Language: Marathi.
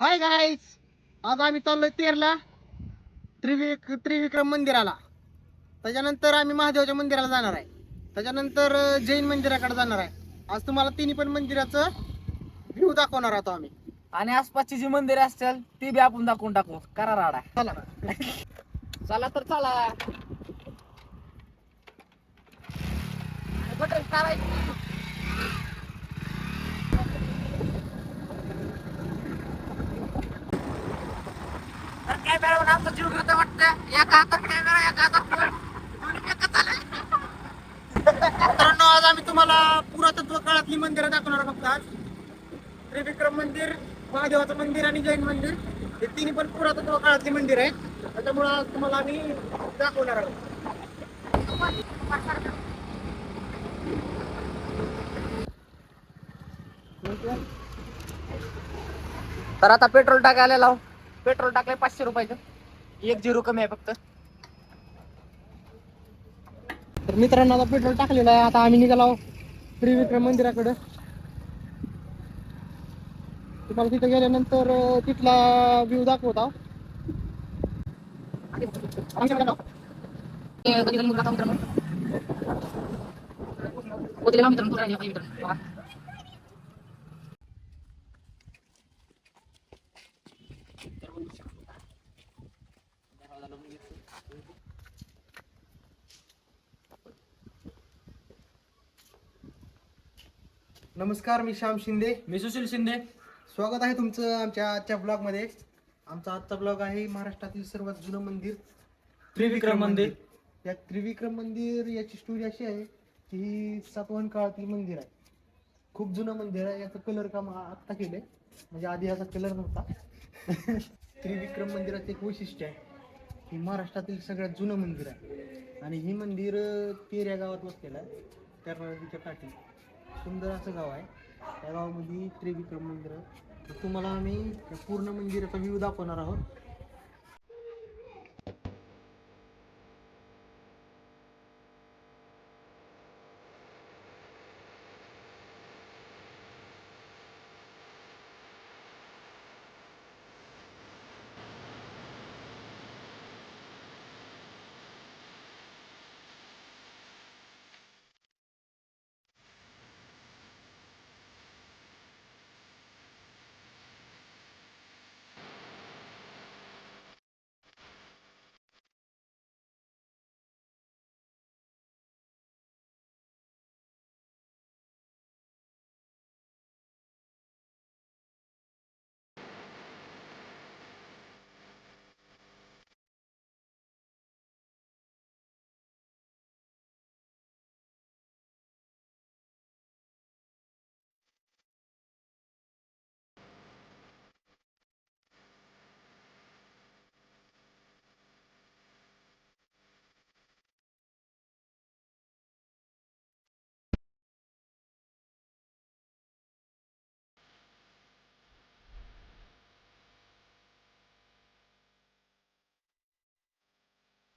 हाय गाईज आज आम्ही चाललोय तेरला त्रिविक त्रिविक्रम मंदिराला. त्याच्यानंतर आम्ही महादेवाच्या मंदिराला जाणार आहे. त्याच्यानंतर जैन मंदिराकडे जाणार आहे. आज तुम्हाला तिन्ही पण मंदिराचं व्ह्यू दाखवणार आहोत आम्ही. आणि आसपासची जी मंदिरे असतील ती बी आपण दाखवून टाकू. करा राडा. चला. चला तर चला. बटन करायचं. तर आमचा जीव घेतो वाटतं. एका हातात कॅमेरा एका हातात. मित्रांनो आज आम्ही तुम्हाला पुरातत्व काळातली मंदिरं दाखवणार आहोत फक्त आज. त्रिविक्रम मंदिर महादेवाचं मंदिर आणि जैन मंदिर. हे तिन्ही पण पुरातत्व काळातली मंदिर आहेत. त्याच्यामुळे आज तुम्हाला आम्ही दाखवणार आहोत. तर आता पेट्रोल टाकायला लाव. पेट्रोल टाकलंय पाचशे रुपयाचं. एक झिरो कमी आहे फक्त. तर मित्रांनो आता पेट्रोल टाकलेलं आहे. आता आम्ही निघालो त्रिविक्रम मंदिराकडं. तुम्हाला तिथे गेल्यानंतर तिथला व्ह्यू दाखवत नमस्कार मी श्याम शिंदे. मी सुशील शिंदे. स्वागत आहे तुमचं आमच्या आजच्या ब्लॉगमध्ये. आमचा आजचा ब्लॉग आहे महाराष्ट्रातील सर्वात जुनं मंदिर त्रिविक्रम मंदिर. या त्रिविक्रम मंदिर याची स्टोरी अशी आहे की ही सातवाहन काळातील मंदिर आहे. खूप जुनं मंदिर आहे याचं कलर काम आत्ता केलंय. म्हणजे आधी याचा कलर नव्हता. त्रिविक्रम मंदिराचं एक वैशिष्ट्य आहे. हे महाराष्ट्रातील सगळ्यात जुनं मंदिर आहे. आणि हे मंदिर तेऱ्या गावात वसलेलं आहे. त्या नदीच्या काठी. सुंदर असं गाव आहे. त्या गावामध्ये त्रिविक्रम मंदिर तर तुम्हाला आम्ही पूर्ण मंदिराचा व्ह्यू दाखवणार आहोत.